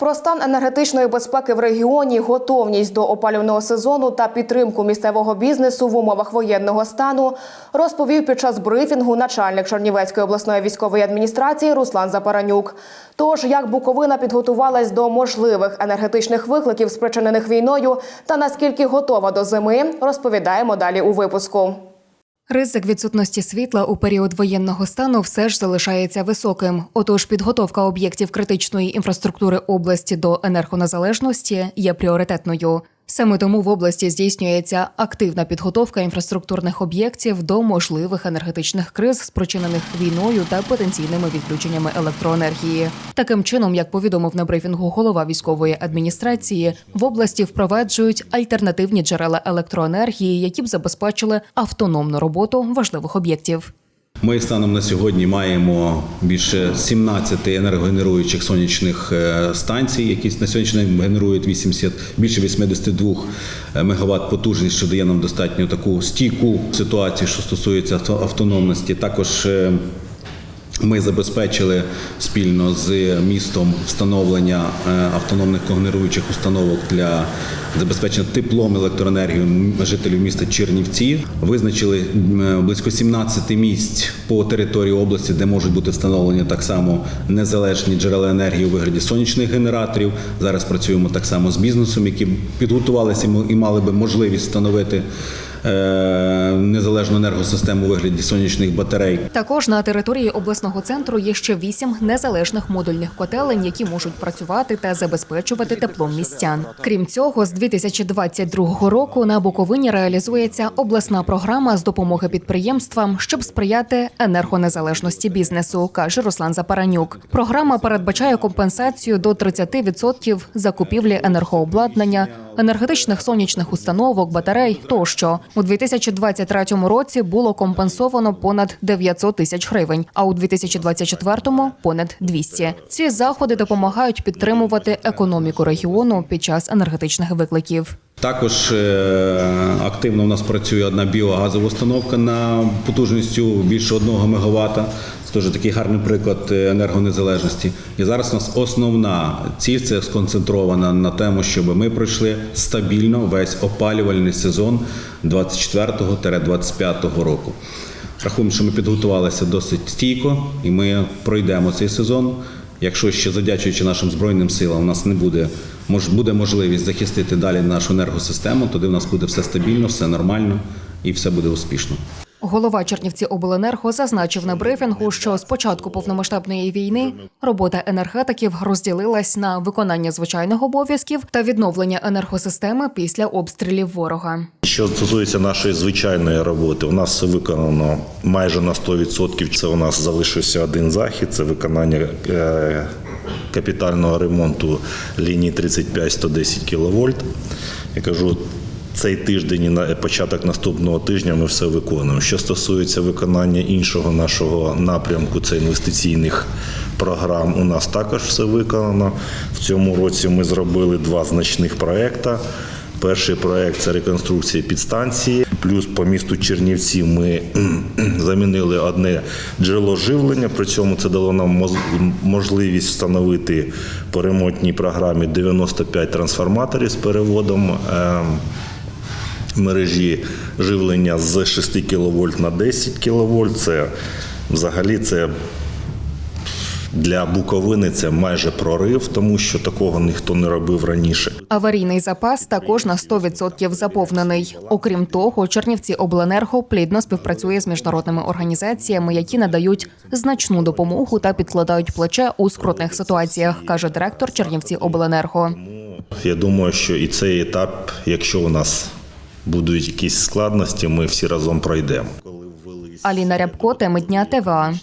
Про стан енергетичної безпеки в регіоні, готовність до опалювального сезону та підтримку місцевого бізнесу в умовах воєнного стану розповів під час брифінгу начальник Чернівецької обласної військової адміністрації Руслан Запаранюк. Тож як Буковина підготувалась до можливих енергетичних викликів, спричинених війною, та наскільки готова до зими, розповідаємо далі у випуску. Ризик відсутності світла у період воєнного стану все ж залишається високим. Отож, підготовка об'єктів критичної інфраструктури області до енергонезалежності є пріоритетною. Саме тому в області здійснюється активна підготовка інфраструктурних об'єктів до можливих енергетичних криз, спричинених війною та потенційними відключеннями електроенергії. Таким чином, як повідомив на брифінгу голова військової адміністрації, в області впроваджують альтернативні джерела електроенергії, які б забезпечили автономну роботу важливих об'єктів. Ми станом на сьогодні маємо більше 17 енергогенеруючих сонячних е, станцій, які на сьогоднішній генерують 80, більше 82 мегаватт потужність, що дає нам достатньо таку стійку ситуацію, що стосується авто- автономності. Також е, ми забезпечили спільно з містом встановлення е, автономних когенеруючих установок для забезпечення теплом електроенергією жителів міста Чернівці. Визначили близько 17 місць по території області, де можуть бути встановлені так само незалежні джерела енергії у вигляді сонячних генераторів. Зараз працюємо так само з бізнесом, які підготувалися і мали би можливість встановити е, незалежну енергосистему у вигляді сонячних батарей. Також на території обласного центру є ще вісім незалежних модульних котелень, які можуть працювати та забезпечувати теплом містян. Крім цього, з 2022 року на Буковині реалізується обласна програма з допомоги підприємствам, щоб сприяти енергонезалежності бізнесу, каже Руслан Запаранюк. Програма передбачає компенсацію до 30% закупівлі енергообладнання, енергетичних сонячних установок, батарей тощо. У 2023 році було компенсовано понад 900 тисяч гривень, а у 2024 – понад 200. Ці заходи допомагають підтримувати економіку регіону під час енергетичних викликів. Також е, активно у нас працює одна біогазова установка на потужністю більше 1 МВт. Це теж такий гарний приклад е, енергонезалежності. І зараз у нас основна ціль це сконцентрована на тому, щоб ми пройшли стабільно весь опалювальний сезон 24-25 року. Рахуємо, що ми підготувалися досить стійко, і ми пройдемо цей сезон. Якщо ще задячуючи нашим збройним силам, у нас не буде мож, буде можливість захистити далі нашу енергосистему, тоді в нас буде все стабільно, все нормально і все буде успішно. Голова Чернівці обленерго зазначив на брифінгу, що з початку повномасштабної війни робота енергетиків розділилась на виконання звичайних обов'язків та відновлення енергосистеми після обстрілів ворога. Що стосується нашої звичайної роботи, у нас все виконано майже на 100%. Це у нас залишився один захід це виконання е, капітального ремонту лінії 35-110 кВт. Я кажу, цей тиждень і на початок наступного тижня ми все виконуємо. Що стосується виконання іншого нашого напрямку, це інвестиційних програм, у нас також все виконано. В цьому році ми зробили два значних проекти. Перший проект це реконструкція підстанції. Плюс по місту Чернівці ми замінили одне джерело живлення. При цьому це дало нам можливість встановити по ремонтній програмі 95 трансформаторів з переводом. Мережі живлення з 6 кВт на 10 кВт. Це взагалі це для Буковини це майже прорив, тому що такого ніхто не робив раніше. Аварійний запас також на 100% заповнений. Окрім того, Чернівці Обленерго плідно співпрацює з міжнародними організаціями, які надають значну допомогу та підкладають плече у скрутних ситуаціях, каже директор Чернівці Обленерго. Я думаю, що і цей етап, якщо у нас будуть якісь складності, ми всі разом пройдемо. Аліна Рябко, теми дня ТВА.